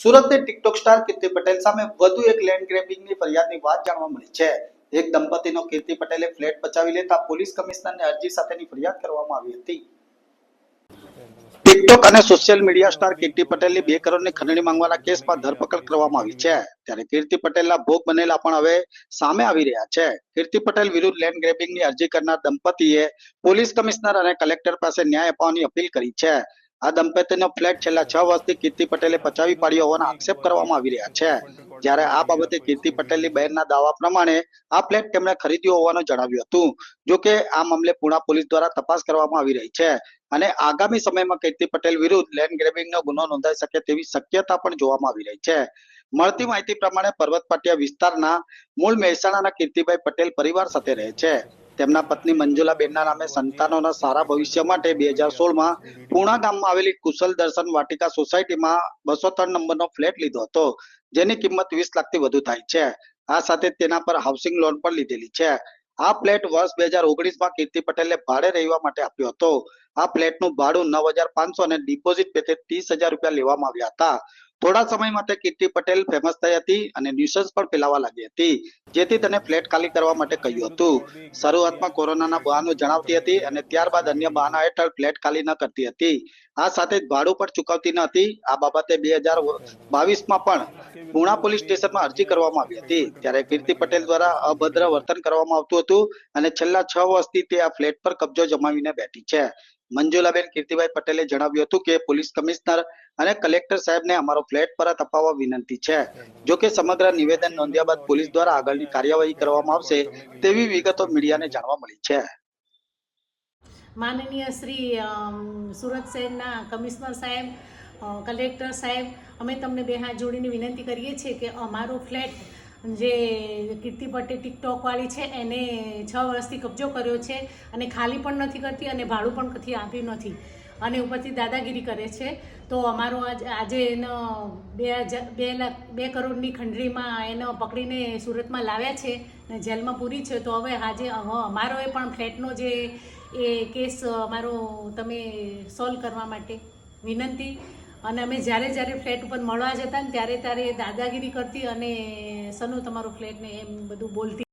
સુરતની TikTok star કીર્તિ પટેલ સામે વધુ એક લેન્ડ ગ્રેબિંગની ફરિયાદની વાત જાણવા મળી છે. એક દંપતીનો કીર્તિ પટેલે ફ્લેટ પચાવી લેતા પોલીસ કમિશનરને અરજી સાથેની ફરિયાદ કરવામાં આવી હતી. ટિકટોક અને સોશિયલ મીડિયા સ્ટાર કીર્તિ પટેલની બે કરોડની ખંડણી માંગવાના કેસમાં ધરપકડ કરવામાં આવી છે. ત્યારે કીર્તિ પટેલના ભોગ બનેલા પણ હવે સામે આવી રહ્યા છે. કીર્તિ પટેલ વિરુદ્ધ લેન્ડ ગ્રેબિંગની અરજી કરનાર દંપતીએ પોલીસ કમિશનર અને કલેક્ટર પાસે ન્યાય અપાવવાની અપીલ કરી છે. આ દંપતીનો ફ્લેટ છેલ્લા છ વર્ષથી કીર્તિ પટેલે પચાવી પાડ્યો હોવાના આક્ષેપ કરવામાં આવી રહ્યા છે. જ્યારે આ બાબતે કીર્તિ પટેલની બહેનના દાવા પ્રમાણે આ ફ્લેટ તેમણે ખરીદ્યો હોવાનું જણાવ્યું હતું. જો કે આ મામલે પુણા પોલીસ દ્વારા તપાસ કરવામાં આવી રહી છે અને આગામી સમયમાં કીર્તિ પટેલ વિરુદ્ધ લેન્ડ ગ્રેબિંગનો ગુનો નોંધાઈ શકે તેવી શક્યતા પણ જોવામાં આવી રહી છે. મળતી માહિતી પ્રમાણે પર્વત પાટિયા વિસ્તારના મૂળ મહેસાણાના કીર્તિભાઈ પટેલ પરિવાર સાથે રહે છે. તેમના પત્ની મંજુલાબેનના નામે સંતાનોના સારા ભવિષ્ય માટે બે હજાર સોળમાં પૂણા ગામમાં આવેલી કુશલ દર્શન વાટિકા સોસાયટીમાં બસો ત્રણ નંબરનો ફ્લેટ લીધો હતો, જેની કિંમત વીસ લાખથી વધુ થાય છે. આ સાથે તેના પર હાઉસિંગ લોન પણ લીધેલી છે. આ ફ્લેટ વર્ષ બે હજાર ઓગણીસમાં કીર્તિ પટેલે ભાડે રહેવા માટે આપ્યો હતો. આ ફ્લેટનું ભાડું નવ હજાર પાંચસો અને ડિપોઝિટ પેટે ત્રીસ હજાર રૂપિયા લેવામાં આવ્યા હતા. થોડા સમય માટે કીર્તિ પટેલ ફેમસ થઈ હતી અને ન્યુસન્સ પણ ફેલાવા લાગી હતી. જેથી તેને ફ્લેટ ખાલી કરવા માટે કહ્યું હતું. શરૂઆતમાં કોરોનાના બહાનો જણાવતી હતી અને ત્યારબાદ અન્ય બહાના હેઠળ ફ્લેટ ખાલી ન કરતી હતી. આ સાથે જ ભાડું પણ ચૂકવતી ન હતી. આ બાબતે બે હજાર બાવીસમાં પણ પુણા પોલીસ સ્ટેશનમાં અરજી કરવામાં આવી હતી. ત્યારે કીર્તિ પટેલ દ્વારા અભદ્ર વર્તન કરવામાં આવતું હતું અને છેલ્લા છ વર્ષથી તે આ ફ્લેટ પર કબજો જમાવીને બેઠી છે. મંજુલાબેન કીર્તિભાઈ પટેલે જણાવ્યું હતું કે પોલીસ કમિશનર અને કલેક્ટર સાહેબને અમારો ફ્લેટ પરત અપાવવા વિનંતી છે. જો કે સમગ્ર નિવેદન નોંધ્યા બાદ પોલીસ દ્વારા આગળની કાર્યવાહી કરવામાં આવશે તેવી વિગતો મીડિયાને જાણવા મળી છે. માનનીય શ્રી સુરત શહેરના કમિશનર સાહેબ કલેક્ટર સાહેબ, અમે તમને બે હાથ જોડીને વિનંતી કરીએ છીએ કે અમારો ફ્લેટ જે કીર્તિ પટેલ ટિકટોકવાળી છે, એને છ વર્ષથી કબજો કર્યો છે અને ખાલી પણ નથી કરતી અને ભાડું પણ કથી આપ્યું નથી. અને ઉપરથી દાદાગીરી કરે છે. તો અમારો આજ એનો બે હજાર, બે લાખ, બે કરોડની ખંડરીમાં એનો પકડીને સુરતમાં લાવ્યા છે ને જેલમાં પૂરી છે. તો હવે આજે અમારો એ પણ ફ્લેટનો જે એ કેસ અમારો તમે સોલ્વ કરવા માટે વિનંતી અને અમે જ્યારે જ્યારે ફ્લેટ ઉપર મળવા જતા ને ત્યારે ત્યારે દાદાગીરી કરતી અને સનુ તમારો ફ્લેટ ને એમ બધું બોલતી